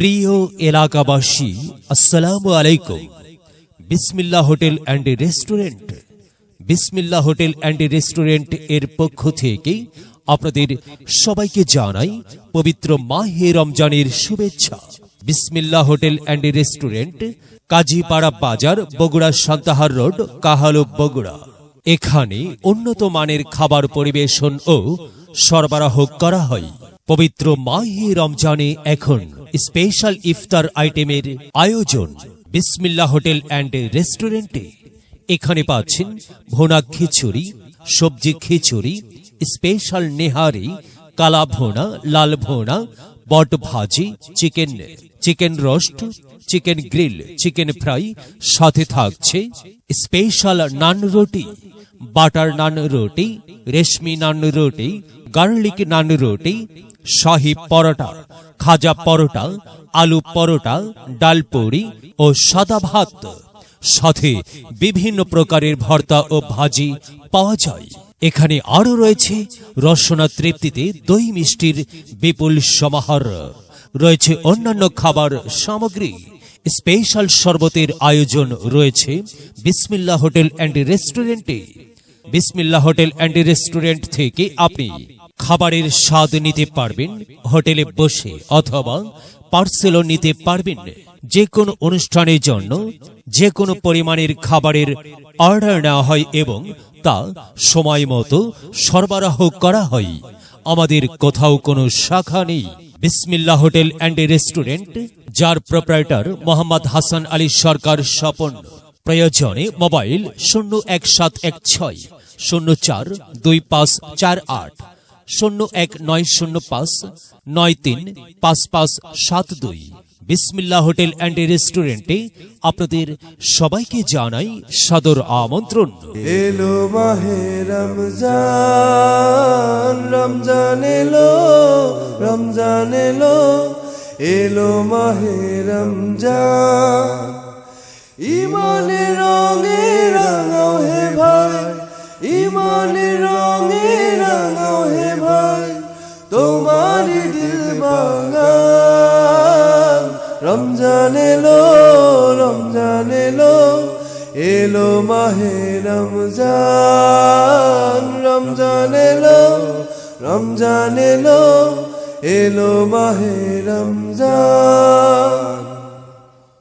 প্রিয় এলাকাবাসী, আসসালামু আলাইকুম। Bismillah hotel and restaurant. Bismillah hotel and রেস্টুরেন্টের পক্ষ থেকে আপনাদের সবাইকে জানাই পবিত্র মাহে রমজানের শুভেচ্ছা। বিসমিল্লাহ হোটেল অ্যান্ড রেস্টুরেন্ট, কাজীপাড়া বাজার, বগুড়া সান্তাহার রোড, কাহালো, বগুড়া। এখানে উন্নত মানের খাবার পরিবেশন ও সরবরাহ করা হয়। পবিত্র মাহে রমজানে এখন স্পেশাল ইফতার আইটেমের আয়োজন। বিসমিল্লা হোটেল অ্যান্ড রেস্টুরেন্টে। এখানে পাচ্ছেন ভোনা খিচুড়ি, সবজি খিচুড়ি স্পেশাল নেহারি, কালা ভোনা, লাল ভোনা, বট ভাজি, chicken chicken roast, chicken grill, chicken fry, সাথে থাকছে স্পেশাল নান রুটি, বাটার নান রুটি, রেশমি নান রুটি গার্লিক নান রুটি, শাহি পরোটা, খাজা পরোটা, আলু পরোটা, ডাল পুরি ও সাদা ভাত। সাথে বিভিন্ন প্রকারের ভর্তা ও ভাজি পাওয়া যায়। এখানে আরও রয়েছে রসনা তৃপ্তিতে দই মিষ্টির বিপুল সমাহার। রয়েছে অন্যান্য খাবার সামগ্রী। স্পেশাল শরবতের আয়োজন রয়েছে বিসমিল্লা হোটেল অ্যান্ড রেস্টুরেন্টে। বিসমিল্লা হোটেল অ্যান্ড রেস্টুরেন্ট থেকে আপনি খাবারের স্বাদ নিতে পারবেন, হোটেলে বসে অথবা পার্সেলও নিতে পারবেন। যে কোনো অনুষ্ঠানের জন্য যে কোনো পরিমাণের খাবারের অর্ডার নেওয়া হয় এবং তা সময় মতো সরবরাহ করা হয়। আমাদের কোথাও কোনো শাখা নেই। বিসমিল্লা হোটেল অ্যান্ড রেস্টুরেন্ট, যার প্রোপ্রাইটার মোহাম্মদ হাসান আলী সরকার স্বপন। প্রয়োজনে মোবাইল শূন্য এক সাত এক ছয়, শূন্য চার দুই পাঁচ চার আট। শূন্য এক নয় শূন্য পাঁচ, নয় তিন, পাঁচ পাঁচ সাত দুই। বিসমিল্লা হোটেল অ্যান্ড রেস্টুরেন্টে আপনাদের সবাইকে জানাই সাদর আমন্ত্রণ। এলো মাহে রমজান রমজান এলো রমজান এলো। এলো মাহে রমজান। ইমানের রঙে রাঙাও হে ভাই ইমানের রঙে রাঙাও হে ভাই তোমার দিল বাগান রমজান এলো রমজান এলো এলো মাহে রমজান। রমজান এলো রমজান এলো এলো মাহে রমজান।